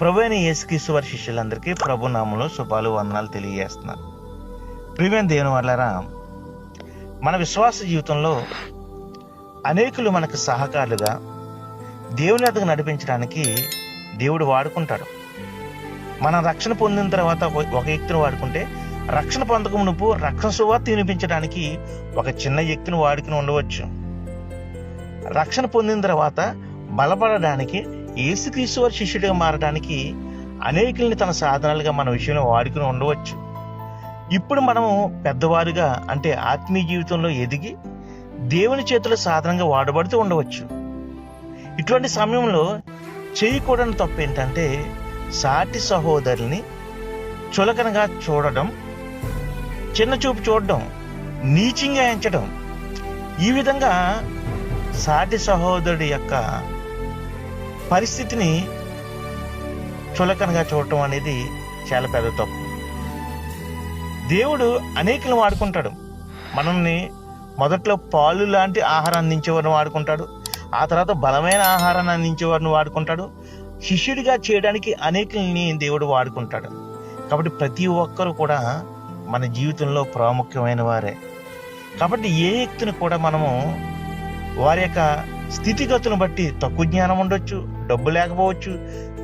ప్రభు అయిన యేసుక్రీస్తు వారి శిష్యులందరికీ ప్రభు నామంలో శుభాలు వందనాలు తెలియజేస్తున్నాను. ప్రియమైన దేవుని వల్లరా మన విశ్వాస జీవితంలో అనేకులు మనకు సహకారులుగా దేవుని వద్దకు నడిపించడానికి దేవుడు వాడుకుంటాడు. మనం రక్షణ పొందిన తర్వాత ఒక వ్యక్తిని వాడుకుంటే రక్షణ పొందక నువ్వు రక్షణ సువార్త వినిపించడానికి ఒక చిన్న వ్యక్తిని వాడుకుని ఉండవచ్చు. రక్షణ పొందిన తర్వాత బలపడడానికి ఏసుక్రీస్తు వారి శిష్యుడిగా మారడానికి అనేకుల్ని తన సాధనాలుగా మన విషయంలో వాడుకుని ఉండవచ్చు. ఇప్పుడు మనము పెద్దవారుగా అంటే ఆత్మీయ జీవితంలో ఎదిగి దేవుని చేతుల సాధనంగా వాడబడుతూ ఉండవచ్చు. ఇటువంటి సమయంలో చేయకూడని తప్పు ఏంటంటే సాటి సహోదరుని చులకనగా చూడడం చిన్న చూపు చూడడం నీచింగా ఎంచడం. ఈ విధంగా సాటి సహోదరుడి యొక్క పరిస్థితిని చులకనగా చూడటం అనేది చాలా పెద్ద తప్పు. దేవుడు అనేకులను వాడుకుంటాడు. మనల్ని మొదట్లో పాలు లాంటి ఆహారం అందించేవారిని వాడుకుంటాడు. ఆ తర్వాత బలమైన ఆహారాన్ని అందించేవారిని వాడుకుంటాడు. శిష్యుడిగా చేయడానికి అనేకుల్ని దేవుడు వాడుకుంటాడు. కాబట్టి ప్రతి ఒక్కరు కూడా మన జీవితంలో ప్రాముఖ్యమైన వారే. కాబట్టి ఏ వ్యక్తిని కూడా మనము వారి యొక్క స్థితిగతులను బట్టి తక్కువ జ్ఞానం ఉండొచ్చు డబ్బు లేకపోవచ్చు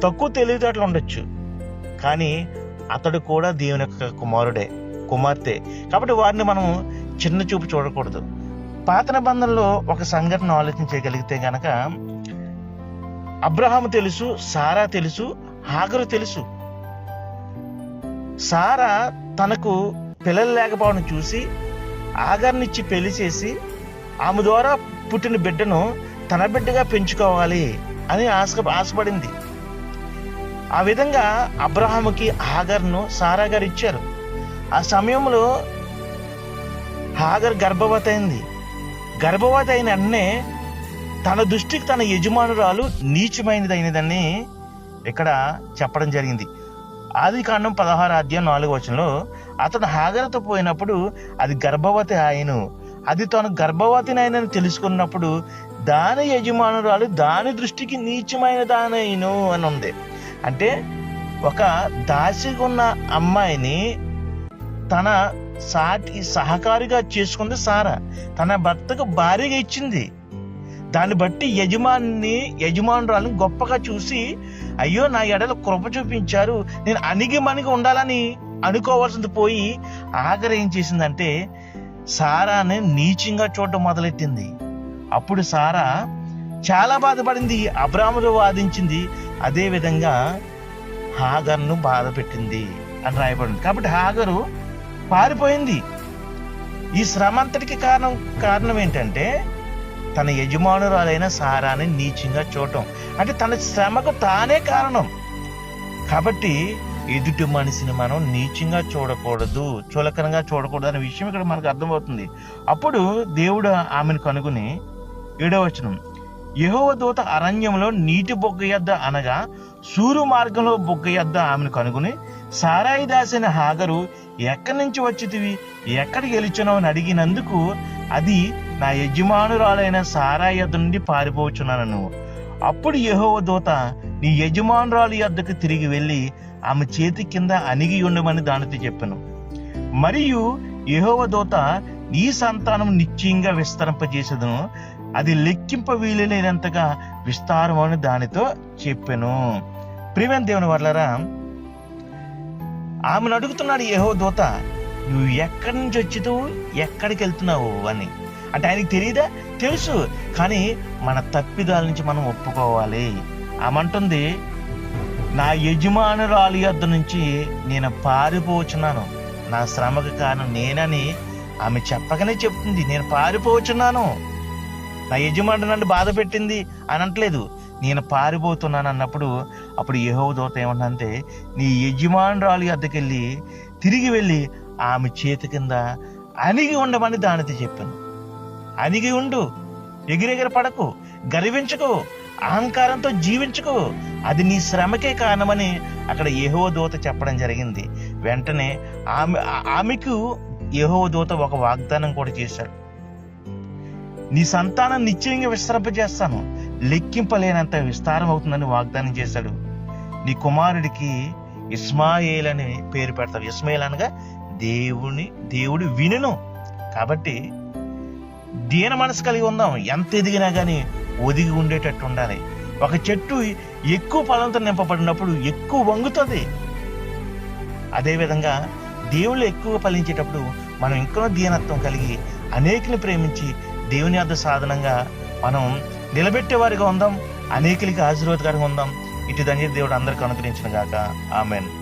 తక్కువ తెలివితేటలు ఉండొచ్చు. కానీ అతడు కూడా దేవుని యొక్క కుమారుడే కుమార్తె. కాబట్టి వారిని మనం చిన్న చూపు చూడకూడదు. పాత నిబంధనలో ఒక సంఘటన ఆలోచించగలిగితే గనక అబ్రహాము తెలుసు సారా తెలుసు హాగరు తెలుసు. సారా తనకు పిల్లలు లేకపోవడం చూసి ఆగర్నిచ్చి పెళ్ళి చేసి ఆమె ద్వారా పుట్టిన బిడ్డను తన బిడ్డగా పెంచుకోవాలి. అని ఆశ ఆశపడింది. ఆ విధంగా అబ్రహాముకి హాగర్ను సారా గారు ఇచ్చారు. ఆ సమయంలో హాగర్ గర్భవతి అయింది. గర్భవతి అయిన వెంటనే తన దృష్టికి తన యజమానురాలు నీచమైనదైనదని ఇక్కడ చెప్పడం జరిగింది. ఆది కాండం పదహారు అధ్యాయం నాలుగు వచనంలో అతను హాగరతో పోయినప్పుడు అది గర్భవతి ఆయను. అది తను గర్భవతినైనని తెలుసుకున్నప్పుడు దాని యజమానురాలు దాని దృష్టికి నీచమైన దానైను అని ఉంది. అంటే ఒక దాసిగా ఉన్న అమ్మాయిని తన సాటి సహకారిగా చేసుకుంది సారా. తన భర్తకు భారీగా ఇచ్చింది. దాన్ని బట్టి యజమాని యజమానురాలను గొప్పగా చూసి అయ్యో నా ఎడల కృప చూపించారు. నేను అణిగి మణిగి ఉండాలని అనుకోవాల్సింది పోయి ఆఖరి ఏం చేసిందంటే సారాని నీచంగా చూడటం మొదలెట్టింది. అప్పుడు సారా చాలా బాధపడింది. అబ్రాములు వాదించింది. అదేవిధంగా హాగర్ను బాధ పెట్టింది అని రాయబడింది. కాబట్టి హాగరు పారిపోయింది. ఈ శ్రమ అంతటికి కారణం కారణం ఏంటంటే తన యజమానురాలైన సారాని నీచంగా చూడటం. అంటే తన శ్రమకు తానే కారణం. కాబట్టి ఎదుటి మనిషిని మనం నీచంగా చూడకూడదు చులకనగా చూడకూడదు అనే విషయం ఇక్కడ మనకు అర్థమవుతుంది. అప్పుడు దేవుడు ఆమెను కనుగొని ఏడవచనం. యహోవ దూత అరణ్యంలో నీటి బొగ్గ యద్ద అనగా సూరు మార్గంలో బొగ్గ యద్ద ఆమెను కనుగొని సారాయి దాసిన హాగరు ఎక్కడి నుంచి వచ్చితివి? ఎక్కడ గెలిచినావు అని అడిగినందుకు అది నా యజమానురాలైన సారాయి యొద్ద నుండి పారిపోవచ్చున్నాను. నువ్వు అప్పుడు యహోవ దూత నీ యజమానురాలు యొద్దకు తిరిగి వెళ్ళి ఆమె చేతి కింద అణిగి ఉండమని దానితో చెప్పాను. మరియు యహోవ దూత నీ సంతానం నిశ్చయంగా విస్తరింపజేసేదను. అది లెక్కింప వీలైనంతగా విస్తారమని దానితో చెప్పాను. ప్రియమైన దేవుని వర్లరా ఆమెను అడుగుతున్నాడు ఏహో దూత నువ్వు ఎక్కడి నుంచి వచ్చితూ ఎక్కడికి వెళ్తున్నావు? అని. అంటే ఆయనకి తెలియదా తెలుసు. కానీ మన తప్పిదాల నుంచి మనం ఒప్పుకోవాలి. ఆమంటుంది నా యజమానురాలి యొద్ద నుంచి నేను పారిపోవచ్చున్నాను. నా శ్రమకు కారణం నేనని ఆమె చెప్పగానే చెప్తుంది. నేను పారిపోచున్నాను నా యజమాని నన్ను బాధ పెట్టింది అని అనట్లేదు. నేను పారిపోతున్నాను అన్నప్పుడు అప్పుడు యహో దూత ఏమంటే నీ యజమానురాలు అద్దకెళ్ళి తిరిగి వెళ్ళి ఆమె చేతి కింద అణిగి ఉండమని దానితో చెప్పాను. అణిగి ఉండు ఎగిరెగిర పడకు గర్వించుకో అహంకారంతో జీవించుకో అది నీ శ్రమకే కారణమని అక్కడ యెహోవా దూత చెప్పడం జరిగింది. వెంటనే ఆమె ఆమెకు యెహోవా దూత ఒక వాగ్దానం కూడా చేశాడు. నీ సంతానం నిశ్చయంగా విస్తరింపజేస్తాను. లెక్కింపలేనంత విస్తారం అవుతుందని వాగ్దానం చేశాడు. నీ కుమారుడికి ఇస్మాయేల్ అని పేరు పెడతావు. ఇస్మాయిల్ అనగా దేవుని దేవుడు వినును. కాబట్టి దీన మనసు కలిగి ఉందాం. ఎంత ఎదిగినా కానీ ఒదిగి ఉండేటట్టు ఉండాలి. ఒక చెట్టు ఎక్కువ ఫలంతో నింపబడినప్పుడు ఎక్కువ వంగుతుంది. అదేవిధంగా దేవుళ్ళు ఎక్కువ ఫలించేటప్పుడు మనం ఇంకా దీనత్వం కలిగి అనేకుని ప్రేమించి దేవుని అర్థ సాధనంగా మనం నిలబెట్టేవారిగా ఉందాం అనేకులకి ఆశీర్వాదకరంగా ఉందాం. ఇటు దండి దేవుడు అందరికీ అనుగ్రహించిన గాక. ఆమెన్.